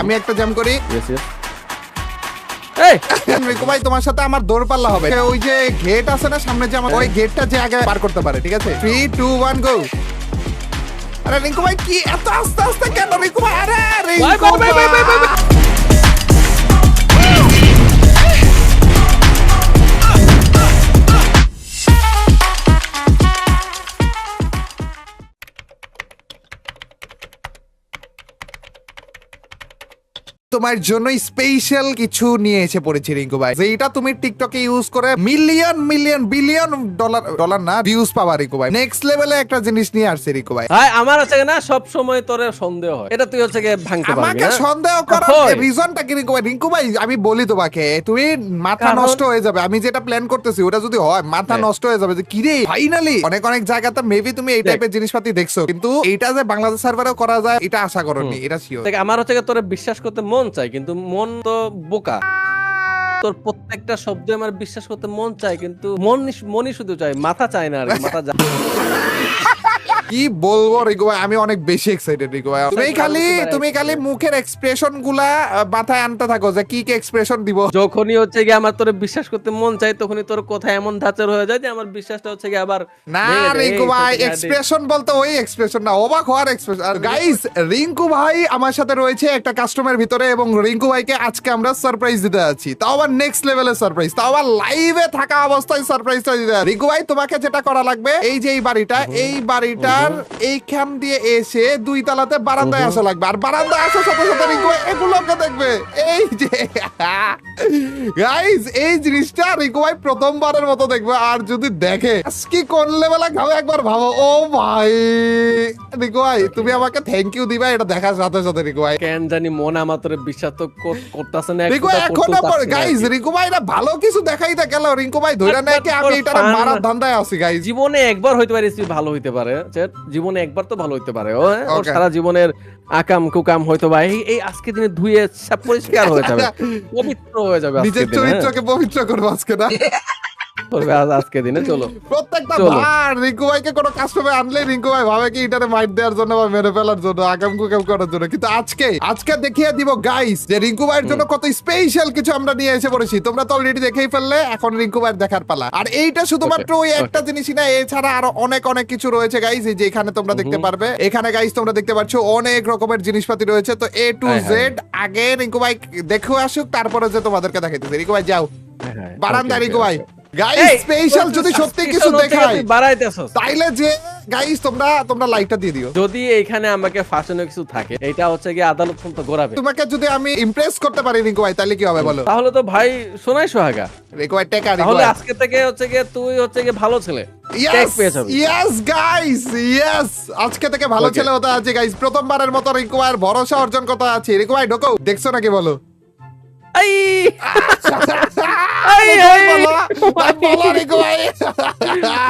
আমি একটা জাম করি। ইয়েস ইয়েস এই। রিঙ্কু ভাই তোমার সাথে আমার দৌড় পাল্লা হবে ওই যে গেট আছে না সামনে যে আমার ওই গেটটা যে আগে পার করতে পারে ঠিক আছে? থ্রি টু ওয়ান গো আরে রিঙ্কু ভাই কি এত আস্তে আস্তে কেন রিঙ্কু ভাই? আরে রিঙ্কু ভাই। তোমার জন্য স্পেশাল কিছু নিয়ে এসে পড়েছি রিঙ্কু ভাই। যেটা তুমি টিকটকে ইউজ করে million million billion dollar dollar না ভিউজ পাবা রিঙ্কু ভাই। নেক্সট লেভেলে একটা জিনিস নিয়ে আসছে রিঙ্কু ভাই। ভাই আমার হচ্ছে না সব সময় তোর সন্দেহ হয়। এটা তুই হচ্ছে গিয়ে ভাঙতে পারবি আমাকে সন্দেহ করার হয়। রিজনটা কি রিঙ্কু ভাই? রিঙ্কু ভাই আমি বলি তোমাকে তুমি মাথা নষ্ট হয়ে যাবে। আমি যেটা প্ল্যান করতেছি ওটা যদি হয় মাথা হ্যাঁ। নষ্ট হয়ে যাবে যে কিরে ফাইনালি অনেক অনেক জায়গাতে মেবি তুমি এই। টাইপের জিনিসপাতি দেখছ। কিন্তু এটা যে বাংলাদেশ সার্ভারেও করা যায় এটা আশা করনি এটা শিওর আমার হচ্ছে তোরে বিশ্বাস করতে মন চাই কিন্তু মন তো বোকা। তোর প্রত্যেকটা শব্দে আমার বিশ্বাস করতে মন চায়, কিন্তু মন মনই শুধু চায়, মাথা চায় না আর মাথা কি বলব রিকো ভাই? আমি অনেক বেশি এক্সাইটেড রিকো ভাই। তুমি খালি তুমি খালি মুখের এক্সপ্রেশনগুলা মাথায় আনতে থাকো যে কি কি এক্সপ্রেশন দিব। যখনই হচ্ছে গিয়ে আমার তোরে বিশ্বাস করতে মন চাই তখনই তোর কথা এমন ধাঁচের হয়ে যায় যে আমার বিশ্বাসটা হচ্ছে গিয়ে আবার না এই ভাই এক্সপ্রেশন বলতে ওই এক্সপ্রেশন না অবাক হওয়ার এক্সপ্রেশন আর গাইস রিঙ্কু ভাই আমার সাথে রয়েছে একটা কাস্টমার ভিতরে এবং রিঙ্কু ভাইকে আজকে আমরা সারপ্রাইজ দিতে যাচ্ছি। তাও আবার নেক্সট লেভেলের সারপ্রাইজ তাও আবার লাইভে থাকা অবস্থায় সারপ্রাইজটা দিতে যাচ্ছি। রিঙ্কু ভাই তোমাকে যেটা করা লাগবে এই যে এই বাড়িটা এই বাড়িটার এইখান দিয়ে এসে দুই তালাতে বারান্দায় আসা লাগবে। আর বারান্দায় আসার সাথে সাথে এগুলোকে দেখবে। এই যে। গাইস এই জিনিসটা রিকু ভাই প্রথমবারের মতো দেখবে আর যদি দেখে কি কোন লেভেলে খাবে একবার ভাবো। ও ভাই রিকু ভাই তুমি আমাকে থ্যাংক ইউ দিবা এটা দেখার সাথে সাথে রিকু ভাই কেন জানি মন আমার বিশ্বাস তো কর- করতাছে না রিকু এখনও গাইস রিকু ভাই এটা ভালো কিছু দেখাইতে গেল রিকু ভাই ধইরা But- নেয় কি আমি এটা মারার ধান্দায় আছি গাইস জীবনে একবার হইতে পারে ভালো হইতে পারে জীবনে একবার তো ভালো হইতে পারে ও হ্যাঁ? সারা জীবনের আকাম কুকাম হয়তো ভাই। এই এই আজকে দিনে ধুয়ে সব পরিষ্কার হয়ে যাবে। পবিত্র হয়ে যাবে নিজের হ্যাঁ? চরিত্রকে পবিত্র করব আজকে না করবে আজ- আজকে দিনে চলো। প্রত্যেকটা। বার রিঙ্কু ভাইকে কোনো কাস্টমার আনলে রিঙ্কু ভাই ভাবে কি এটারে মাইট দেওয়ার জন্য বা মেরে ফেলার জন্য আগাম কুকাম করার জন্য। কিন্তু আজকে আজকে দেখিয়ে দিব গাইস যে রিঙ্কু ভাইয়ের জন্য কত স্পেশাল কিছু আমরা নিয়ে এসে পড়েছি। তোমরা তো অলরেডি দেখেই ফেললে এখন রিঙ্কু ভাইয়ের দেখার পালা। আর এইটা শুধুমাত্র ওই একটা জিনিসই না এছাড়া আরও অনেক অনেক কিছু রয়েছে গাইস এই যে এখানে তোমরা দেখতে পারবে। এখানে গাইস তোমরা দেখতে পাচ্ছ অনেক রকমের জিনিসপাতি রয়েছে। তো এ টু হ্যাঁ, হ্যাঁ। জেড আগে রিঙ্কু ভাই দেখে আসুক তারপরে যে তোমাদেরকে দেখাইতেছে। রিঙ্কু ভাই যাও। হ্যাঁ, বারান্দা okay, রিঙ্কু ভাই. গাইস স্পেশাল যদি সত্যি কিছু দেখাই বাড়াইতেছস। তাইলে যে গাইস তোমরা তোমরা লাইকটা দিয়ে দিও। যদি এইখানে আমাকে ফাঁসানো কিছু থাকে এটা হচ্ছে গিয়ে আদালত পর্যন্ত ঘোরাবে। তোমাকে যদি আমি ইমপ্রেস করতে পারি রিঙ্কু ভাই তাহলে কি হবে বলো? তাহলে তো ভাই সোহাগা। রিঙ্কু ভাই টেকা রিঙ্কু তাহলে আজকে থেকে হচ্ছে তুই হচ্ছে ভালো ছেলে। ইয়েস গাইস আজকে থেকে ভালো ছেলে হতে আছে গাইস প্রথমবারের মতো রিঙ্কু ভরসা অর্জন করতে আছে। রিঙ্কু ভাই ঢোকো দেখছ নাকি আই। বলো ভাই, বলো রিঙ্কু ভাই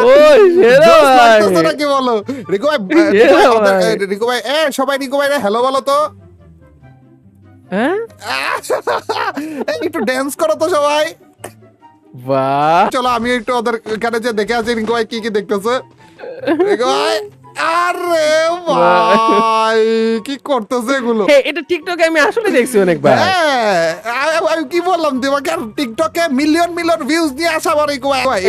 ওই হেরো ভাই। নাকি বলো? রিঙ্কু ভাই Yeah, ভাই, এ, রিঙ্কু ভাই এ সবাই রিকো ভাই হ্যালো বলো তো। হ্যাঁ? একটু ড্যান্স করো তো সবাই। বাহ। চলো আমি একটু ওদের যে দেখে আছি রিকো ভাই কি কি দেখতেছে। ভাই আরে ভাই কি করতেছে এগুলো? এটা টিকটকে আমি আসলে দেখছি অনেকবার। হ্যাঁ, আমি কি বললাম তোমাকে? টিকটকে মিলিয়ন মিলিয়ন ভিউজ দিয়ে আসা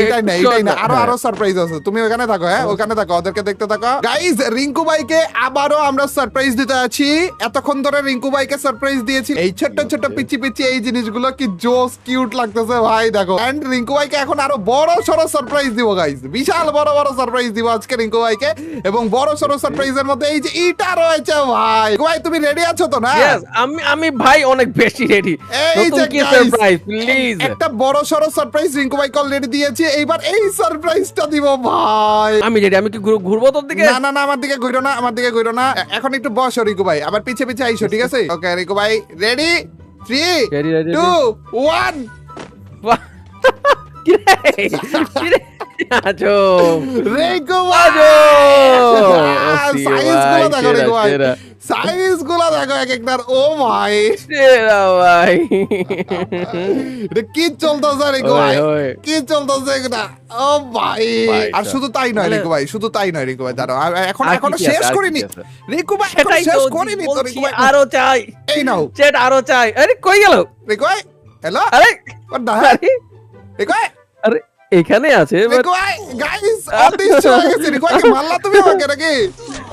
এটাই না এটাই না আরও হ্যাঁ। আরও সারপ্রাইজ আছে। তুমি ওখানে থাকো হ্যাঁ ওখানে থাকো ওদেরকে দেখতে থাকো। গাইজ রিঙ্কু ভাইকে আবারও আমরা সারপ্রাইজ দিতে আছি। এতক্ষণ ধরে রিঙ্কু ভাইকে সারপ্রাইজ দিয়েছি। এই ছোট্ট ছোট্ট পিচি পিচি এই জিনিসগুলো কি জোস কিউট লাগতেছে ভাই দেখো। এন্ড রিঙ্কু ভাইকে এখন আরও বড় সড়ো সারপ্রাইজ দিব গাইজ বিশাল বড় বড় সারপ্রাইজ দিব আজকে রিঙ্কু ভাইকে। এবং বড় সড়ো সারপ্রাইজের মধ্যে এই যে ইটা রয়েছে ভাই। রিঙ্কু ভাই তুমি রেডি আছো তো না? আমি আমি ভাই অনেক বেশি রেডি এই যে কি সারপ্রাইজ প্লিজ একটা বড় সড়ো সারপ্রাইজ রিঙ্কু ভাই অলরেডি দিয়েছি। এইবার এই সারপ্রাইজটা দিব ভাই। আমি রেডি আমি কি ঘুর- ঘুরবো তোর দিকে? না না না আমার দিকে ঘুরো না আমার দিকে ঘুরো না। এখন একটু বসো রিকু ভাই আবার পিছে পিছে আইসো ঠিক আছে? ওকে রিকু ভাই রেডি থ্রি টু ওয়ান বাহ। কি রে? কি রে? আজো। রিঙ্কু আজো। সাইজগুলো দেখো রিঙ্কু ভাই। সাইজগুলো দেখো এক একটার। ও ভাই। সেরা ভাই। এটা কি চলতেছে রিঙ্কু ভাই? ওই, ওই। কি চলতেছে এটা ও ভাই। আর শুধু তাই নয় রিঙ্কু ভাই শুধু তাই নয় রিঙ্কু ভাই দাঁড়াও। এখন এখনও শেষ করিনি। কি ভাই এখন শেষ করিনি তো বলছি, ভাই। আরও চাই। এই নাও। চেট আরও চাই। আরে কই গেল? রিঙ্কু ভাই হ্যালো আরে what the hell? ভাই। এখানে আছে but- গাইস অদৃশ্য হয়ে গেছে রিঙ্কু ভাই মারলা তুমি আমাকে নাকি?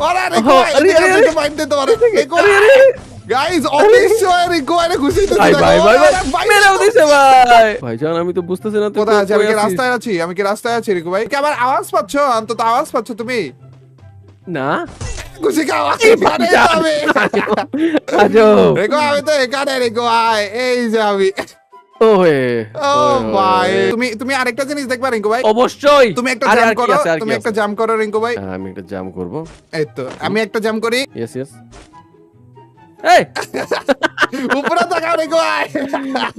ওরে রিঙ্কু আরে, আরে, আরে। মাইন্ড দিতে পারে। রিঙ্কু আরে, ভাই আরে, গাইস অদৃশ্য হয়ে রিঙ্কু ভাই ঘুষি দিতে ভাই ভাই ভাই ভাই ভাই ভাই। ভাইজান আমি তো বুঝতেছি না কোথায় আছি আমি কি রাস্তায় আছি? আমি কি রাস্তায় আছি রিকু ভাই? কি আমার আওয়াজ পাচ্ছ? অন্তত আওয়াজ পাচ্ছ তুমি? না। খুশি খাওয়া এখানে যা- আমি আজো রিকু আমি তো এখানে এই যে আমি। ও হে ও ভাই তুমি তুমি আরেকটা জিনিস দেখবা রিঙ্কু ভাই। অবশ্যই। তুমি একটা জাম করো আছে, আর কি তুমি একটা জাম করো রিঙ্কু ভাই। হ্যাঁ, আমি একটা জাম করব। এই তো আমি একটা জাম করি। এই! উপরে তাকাও রিঙ্কু ভাই।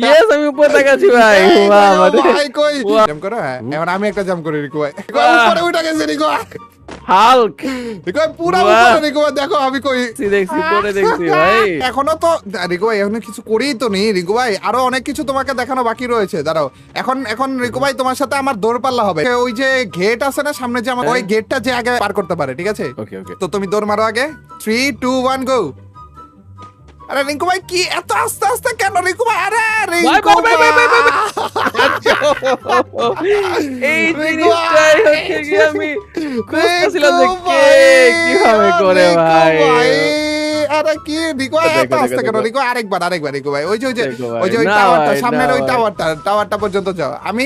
ইয়েস আমি উপরে তাকাচ্ছি ভাই। বাহ ভাই কই? বাহ। জাম করো হ্যাঁ। আমি একটা জাম করি রিঙ্কু ভাই। রিঙ্কু উপরে উঠে গেছে রিঙ্কু ভাই। হাল্ক। রিঙ্কু পুরো উপরে রিঙ্কু দেখো আমি কই? দেখছি দেখছি পরে দেখছি ভাই। এখনও তো রিকু ভাই এখনও কিছু করেই তো নেই রিকু ভাই আরও অনেক কিছু তোমাকে দেখানো বাকি রয়েছে। দাঁড়াও। এখন এখন রিকু ভাই তোমার সাথে আমার দৌড়পাল্লা হবে। ওই যে গেট আছে না সামনে যে আমার ওই গেটটা যে আগে পার করতে পারে ঠিক আছে? ওকে ওকে তো তুমি দৌড় মারো আগে। থ্রি টু ওয়ান গো আরে রিঙ্কু ভাই কি এত আস্তে আস্তে কেন? রিঙ্কু ভাই আরে রিঙ্কু ভাই, ভাই, ভাই, ভাই, ভাই, এই জিনিসটাই হচ্ছে কি আমি খুঁজতেছিলাম যে কে কীভাবে করে ভাই। আরে কি রিকো ভাই এত আস্তে কেন। রিকো আরেকবার আরেকবার রিকো ভাই। ওই যে ওই যে ওই যে ওই টাওয়ারটা সামনের ওই টাওয়ারটা টাওয়ারটা পর্যন্ত যাও। আমি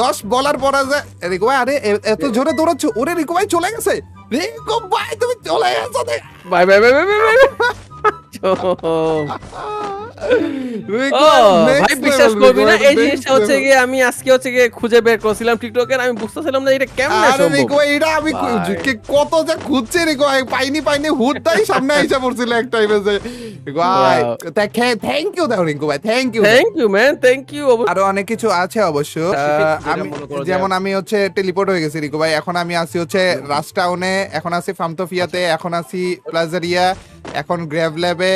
দশ বলার পরে যে রিকো ভাই আরে এত জোরে দৌড়াচ্ছ? ওরে রিকো ভাই চলে গেছে? রিকো ভাই তুমি চলে গেছো দেখ। Bye bye bye bye bye bye Rico ও next ভাই বিশ্বাস করবি না এই জিনিসটা হচ্ছে গিয়ে আমি আজকে হচ্ছে গিয়ে খুঁজে বের করছিলাম টিকটকের আমি বুঝতেছিলাম না এটা কেমনে সম্ভব এটা আমি খু- ভাই। কে- কত যে খুঁজছি রিকো ভাই, পাইনি পাইনি হুটটাই সামনে এসে পড়ছিল এক টাইমে যে ভাই থ্যাংক ইউ দাও রিঙ্কু ভাই thank you thank you man thank you আরও অনেক কিছু আছে অবশ্য। আহ, আমি মনে যেমন আমি হচ্ছে টেলিপোর্ট হয়ে গেছি রিকো ভাই। এখন আমি আছি হচ্ছে রাস্টাউনে এখন আছি ফামতোফিয়াতে এখন আছি প্লাজারিয়া এখন গ্র্যাব ল্যাবে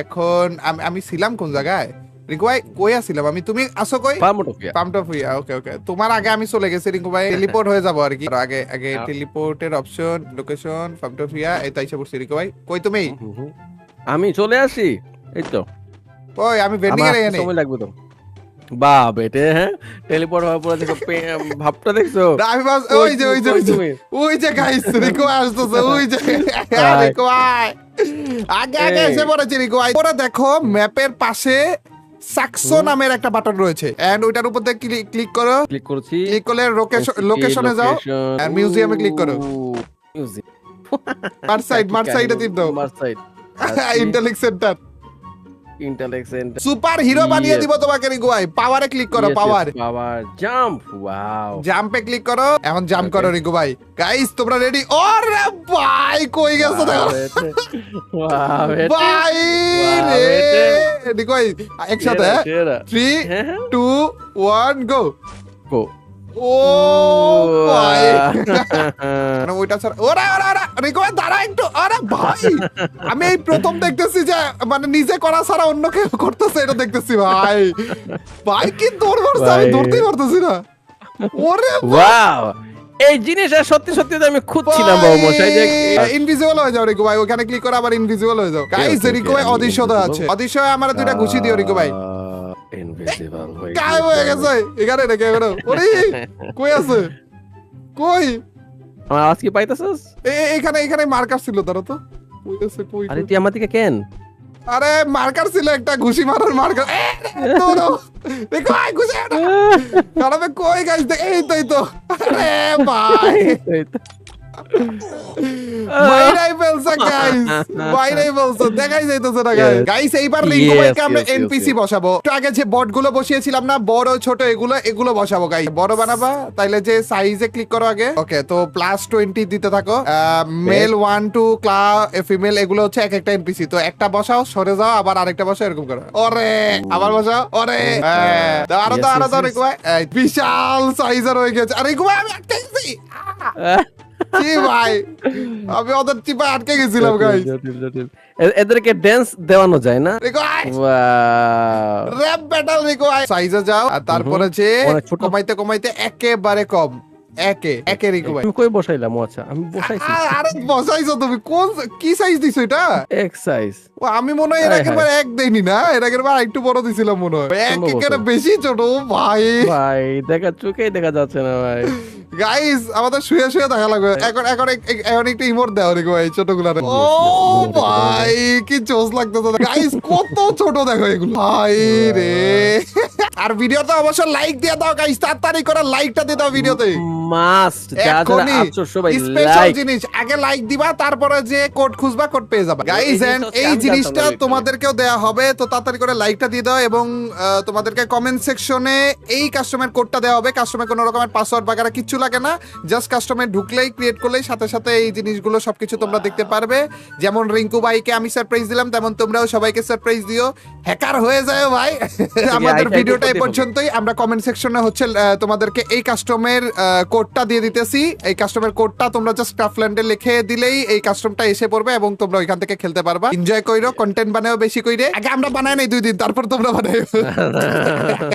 এখন আমি আমি ছিলাম কোন জায়গায়? রিঙ্কু ভাই কই আছিলাম আমি? তুমি আসো কই? পামটোফিয়া। ওকে ওকে তোমার আগে আমি চলে গেছি রিঙ্কু ভাই। টেলিপোর্ট হয়ে। যাব আর কি আগে আগে। টেলিপোর্টের অপশন লোকেশন পামটোফিয়া এই তাই এসে রিঙ্কু ভাই। কই তুমি? আমি চলে আসি? এই তো। ওই আমি ভেন্ডিং এর এখানে। সময় লাগবে তো। বা বেটে হ্যাঁ? টেলিপোর্ট হওয়ার পরে দেখো ভাবটা দেখছ? আমি ভাবছি- ওই যে ওই যে ওই যে গাইস রিকো আসতেছে ওই যে রিকো ভাই আগে আগে এসে পড়েছে রিকো ওরা দেখো ম্যাপের পাশে সাকসো নামের একটা বাটন রয়েছে। এন্ড ওইটার উপর দিয়ে ক্লিক করো। ক্লিক করছি। ক্লিক করলে লোকেশনে যাও। আর মিউজিয়ামে ক্লিক করো। মিউজিয়াম মার সাইড মার সাইডে টিপ দাও মার side center intellect super hero বানিয়ে দিব তোমাকে রিকো ভাই পাওয়ারে ক্লিক করো পাওয়ার পাওয়ার জাম্প ওয়াও জাম্পে ক্লিক করো এখন জাম্প করো রিকো ভাই গাইস তোমরা রেডি ওরে ভাই কই গেছো দেখো। ওয়াও ভাই রে। ভাই একসাথে থ্রি হ্যাঁ হ্যাঁ। টু ওয়ান গো গো ও ভাই মানে ওইটা ছাড়া ওরা ওরা ওরা রিকো দাঁড়া একটু। আরে ভাই আমি এই প্রথম দেখতেছি যে মানে নিজে করা ছাড়া অন্য কেউ করতেছে এটা দেখতেছি ভাই। ভাই কি দৌড় মারছে আমি ভাই। ধরতেই পারতেছি না। ওরে ওয়াও এই জিনিসটা সত্যি সত্যি আমি খুঁজছিলাম বাবু মশাই যে ইনভিজিবল হয়ে যাও রিকো ভাই ওখানে ক্লিক করে আবার ইনভিজিবল হয়ে যাও। গাইস okay, রিকো ভাই অদৃশ্যতা আছে। অদৃশ্য আমার দুইটা ঘুষি দিও রিকো ভাই। ইনভিজিবল হয়ে গায়েব হয়ে গেছে। এখানে রেখে বেরো ওরে কই আছে? কই? আমার আওয়াজ কি পাইতেছস? এখানে এখানে মার্কার ছিল ধরো তো। কই আছে কই? আরে তুই আমার দিকে কেন? আরে মার্কার ছিল একটা ঘুষি মারার মার্কার। এ তোরো দেখো আই ঘুষি খারাপে কই গাইস দেখ এই তো এই তো। আরে ভাই। এই তো। বাইরাই ফেলছে গাইস ফেলছে দেখাই যাইতেছে না গাইস গাইস এইবার আমরা এনপিসি বসাবো। একটু আগে যে বটগুলো বসিয়েছিলাম না বড় ছোট এগুলো এগুলো বসাবো গাইস বড় বানাবা তাইলে যে সাইজে ক্লিক করো আগে। ওকে তো প্লাস টোয়েন্টি দিতে থাকো। মেল ওয়ান টু ক্লা ফিমেল এগুলো হচ্ছে এক একটা এনপিসি তো একটা বসাও সরে যাও আবার আরেকটা বসাও এরকম করো। ওরে আবার বসাও ওরে। হ্যাঁ, আরও Yes, আরও. রিকু বিশাল সাইজের হয়ে গেছে। আরে আমি কি ভাই আমি ওদের চিপা আটকে গেছিলাম গাইস এদেরকে ড্যান্স দেওয়ানো যায় না. র্যাপ ব্যাটল রিকো সাইজে যাও আর তারপরে যে কমাইতে কমাইতে একেবারে কম। একে একে ভাই। আমি কই বসাইলাম আচ্ছা। আমি বসাইছি। আরে বসাইছো তুমি। কোন কি সাইজ দিছো এটা? এক্সাইজ ও, আমি মনে হয় এর হায় আগের বার এক দেইনি না? এর আগের বার একটু বড় দিছিলাম মনে হয়। এক। একের বেশি ছোট ভাই। ভাই দেখা চোখেই দেখা যাচ্ছে না ভাই। গাইস আমাদের শুয়ে শুয়ে দেখা লাগবে। এখন এখন এক- এখন একটা ইমোট দাও রিকো ভাই ছোটগুলা ও ভাই কি জোস লাগতো গাইস কত ছোট দেখো এগুলো। ভাই রে। আর ভিডিওতে অবশ্য লাইক দিয়ে দাও গাইস তাড়াতাড়ি করে লাইকটা দিয়ে দাও ভিডিওতে। মাস্ট যা যারা আছো সবাই স্পেশাল জিনিস আগে লাইক দিবা তারপরে যে কোড খুঁজবা কোড পেয়ে যাবা। গাইস এন্ড এই জিনিসটা তোমাদেরকেও দেয়া হবে তো তাড়াতাড়ি করে লাইকটা দিয়ে দাও এবং তোমাদেরকে কমেন্ট সেকশনে এই কাস্টমার কোডটা দেওয়া হবে। কাস্টমার কোনো রকমের পাসওয়ার্ড বাগারা কিচ্ছু লাগে না। জাস্ট কাস্টমার ঢুকলেই ক্রিয়েট করলেই সাথে সাথে এই জিনিসগুলো সবকিছু তোমরা দেখতে পারবে। যেমন রিঙ্কু ভাইকে আমি সারপ্রাইজ দিলাম তেমন তোমরাও সবাইকে সারপ্রাইজ দিও। হ্যাকার হয়ে যায় ভাই। আমাদের আইটা ভিডিওটা এই পর্যন্তই। আমরা কমেন্ট সেকশনে হচ্ছে তোমাদেরকে এই কাস্টমের কোডটা দিয়ে দিতেছি। এই কাস্টমের কোডটা তোমরা জাস্ট ক্রাফল্যান্ডে লিখে দিলেই এই কাস্টমটা এসে পড়বে এবং তোমরা ওইখান থেকে খেলতে পারবা। এনজয় কইরো কন্টেন্ট বানাও বেশি কইরে। আগে আমরা বানাই নাই দুই দিন তারপর তোমরা বানাই